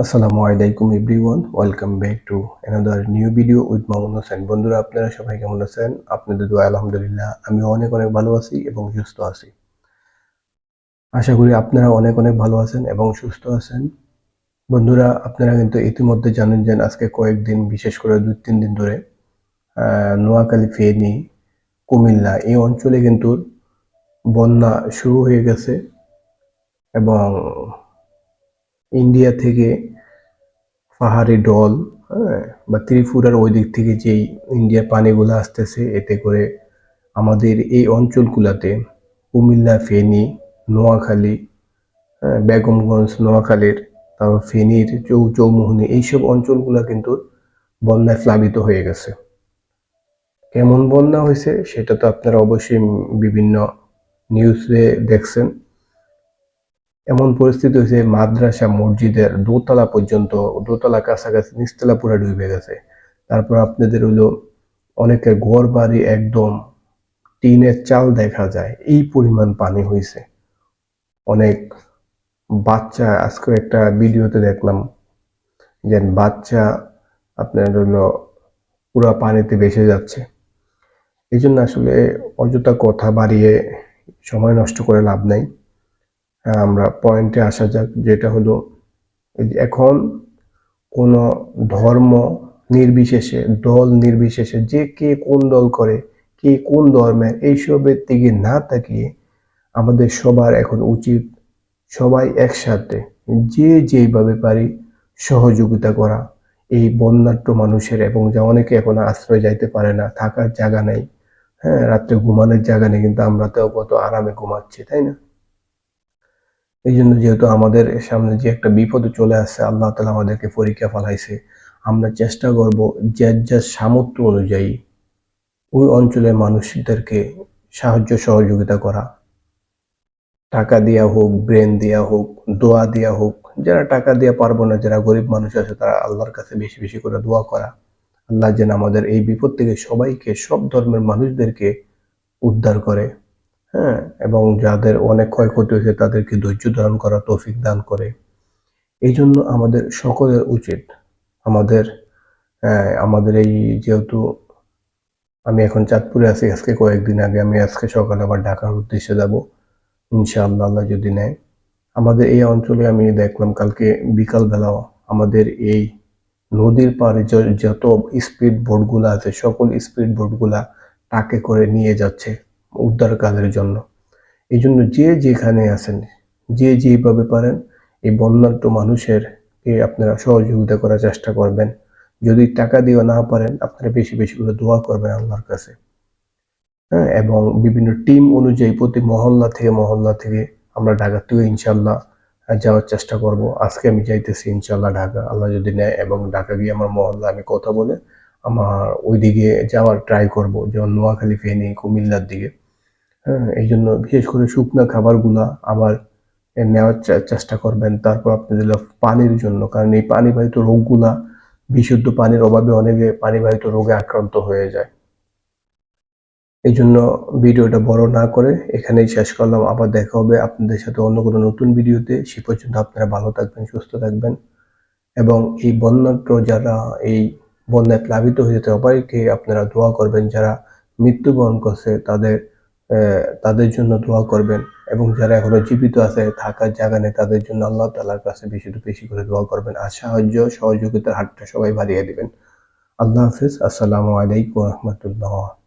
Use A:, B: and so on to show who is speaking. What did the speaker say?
A: আসসালামু আলাইকুম everyone, welcome back to another new video with Mamun Hossain বন্ধুরা, আপনারা সবাই কেমন আছেন? আপনাদের দোয়া, আলহামদুলিল্লাহ, আমি অনেক অনেক ভালো আছি এবং সুস্থ আছি। আশা করি আপনারা অনেক অনেক ভালো আছেন এবং সুস্থ আছেন। বন্ধুরা, আপনারা কিন্তু ইতিমধ্যে জানেন যে আজকে কয়েকদিন, বিশেষ করে দুই তিন দিন ধরে নোয়াখালী, ফেনী, কুমিল্লা এই অঞ্চলে কিন্তু বন্যা শুরু হয়ে গেছে এবং ইন্ডিয়া থেকে পাহাড়ি ডল হ্যাঁ বা ত্রিপুরার ওই দিক থেকে যেই ইন্ডিয়ার পানিগুলো আসতেছে এতে করে আমাদের এই অঞ্চলগুলোতে কুমিল্লা ফেনী নোয়াখালী হ্যাঁ, বেগমগঞ্জ নোয়াখালীর তারপর ফেনীর চৌ চৌমোহনী এইসব অঞ্চলগুলো কিন্তু বন্যায় প্লাবিত হয়ে গেছে। কেমন বন্যা হয়েছে সেটা তো আপনারা অবশ্যই বিভিন্ন নিউজে দেখছেন। এমন পরিস্থিতি হয়েছে, মাদ্রাসা, মসজিদের দোতলা পর্যন্ত, দোতলা কাছাকাছি, নিচতলা পুরো ডুবে গেছে। তারপর আপনাদের হলো অনেকের ঘর বাড়ি একদম টিনের চাল দেখা যায়, এই পরিমাণ পানি হয়েছে। অনেক বাচ্চা, আজকে একটা ভিডিওতে দেখলাম যে বাচ্চা আপনার হলো পুরো পানিতে ভেসে যাচ্ছে। এই জন্য আসলে অযথা কথা বাড়িয়ে সময় নষ্ট করে লাভ নাই। আমরা পয়েন্টে আসা যাক, যেটা হলো এখন কোনো ধর্ম নির্বিশেষে, দল নির্বিশেষে যে কে কোন দল করে, কে কোন ধর্মের এইসবের দিকে না তাকিয়ে আমাদের সবার এখন উচিত সবাই একসাথে যে যেইভাবে পারি সহযোগিতা করা। এই বন্যাঢ্য মানুষের, এবং যা অনেকে এখন আশ্রয় যাইতে পারে না, থাকার জায়গা নেই। হ্যাঁ রাত্রে ঘুমানোর জায়গা নেই, কিন্তু আমরা তো কত আরামে ঘুমাচ্ছি, তাই না? এই জন্য যেহেতু আমাদের সামনে যে একটা বিপদ চলে আসছে, আল্লাহ তালা আমাদেরকে পরীক্ষা ফেলাইছে আমরা চেষ্টা করব যার যার সামর্থ্য অনুযায়ী ওই অঞ্চলের মানুষদেরকে সাহায্য সহযোগিতা করা। টাকা দেওয়া হোক, ব্রেন দেওয়া হোক, দোয়া দেওয়া হোক, যারা টাকা দিয়ে পারব না, যারা গরিব মানুষ আছে, তারা আল্লাহর কাছে বেশি বেশি করে দোয়া করা। আল্লাহ যেন আমাদের এই বিপদ থেকে সবাইকে, সব ধর্মের মানুষদেরকে উদ্ধার করে। হ্যাঁ এবং যাদের অনেক ক্ষয়ক্ষতি হয়েছে তাদেরকে ধৈর্য ধারণ করা তৌফিক দান করে। এই জন্য আমাদের সকলের উচিত আমাদের আহ, আমাদের এই যেহেতু আমি এখন চাঁদপুরে আছি আজকে কয়েকদিন আগে আমি আজকে সকালে আবার ঢাকার উদ্দেশ্যে যাব। ইনশাআল্লাহ আল্লাহ যদি নেয়। আমাদের এই অঞ্চলে আমি দেখলাম কালকে বিকালবেলাও আমাদের এই নদীর পাড়ে যত স্পিড বোটগুলো আছে সকল স্পিড বোটগুলা টাকে করে নিয়ে যাচ্ছে। উদ্ধার কাজের জন্য। এই জন্য যে যেখানে আছেন, যে যেভাবে পারেন, এই বন্যাঢ্য মানুষের আপনারা সহযোগিতা করার চেষ্টা করবেন। যদি টাকা দিয়েও না পারেন, আপনারা বেশি বেশি করে দোয়া করবেন আল্লাহর কাছে। হ্যাঁ এবং বিভিন্ন টিম অনুযায়ী প্রতি মহল্লা থেকে মহল্লা থেকে আমরা ঢাকা থেকে ইনশাল্লাহ যাওয়ার চেষ্টা করব। আজকে আমি যাইতেছি ইনশাল্লাহ ঢাকা। আল্লাহ যদি নেয় এবং ঢাকা গিয়ে আমার মহল্লা আমি কথা বলে আমার ওইদিকে যাওয়ার ট্রাই করব, যেমন নোয়াখালী, ফেনী, কুমিল্লার দিকে। হ্যাঁ এই জন্য বিশেষ করে শুকনা খাবারগুলা আবার নেওয়ার চেষ্টা করবেন। তারপর আপনাদের হলো পানির জন্য, কারণ এই পানিবাহিত রোগগুলা বিশুদ্ধ পানির অভাবে অনেকে পানিবাহিত রোগে আক্রান্ত হয়ে যায়। এই জন্য ভিডিওটা বড় না করে এখানেই শেষ করলাম। আবার দেখা হবে আপনাদের সাথে অন্য কোনো নতুন ভিডিওতে। সে পর্যন্ত আপনারা ভালো থাকবেন, সুস্থ থাকবেন। এবং এই বন্যাঢ্য যারা, এই বন্যায় প্লাবিত হয়েছে সবাইকে আপনারা দোয়া করবেন, যারা মৃত্যুবরণ করছে, তাদের তাদের জন্য দোয়া করবেন। এবং যারা এখনও জীবিত আছে, থাকার জায়গা নেই, তাদের জন্য আল্লাহ তালার কাছে বেশি বেশি করে দোয়া করবেন। আর সাহায্য, সহযোগিতার হাতটা সবাই বাড়িয়ে দেবেন। আল্লাহ হাফিজ। আসসালামু আলাইকুম রহমতুল্লাহ।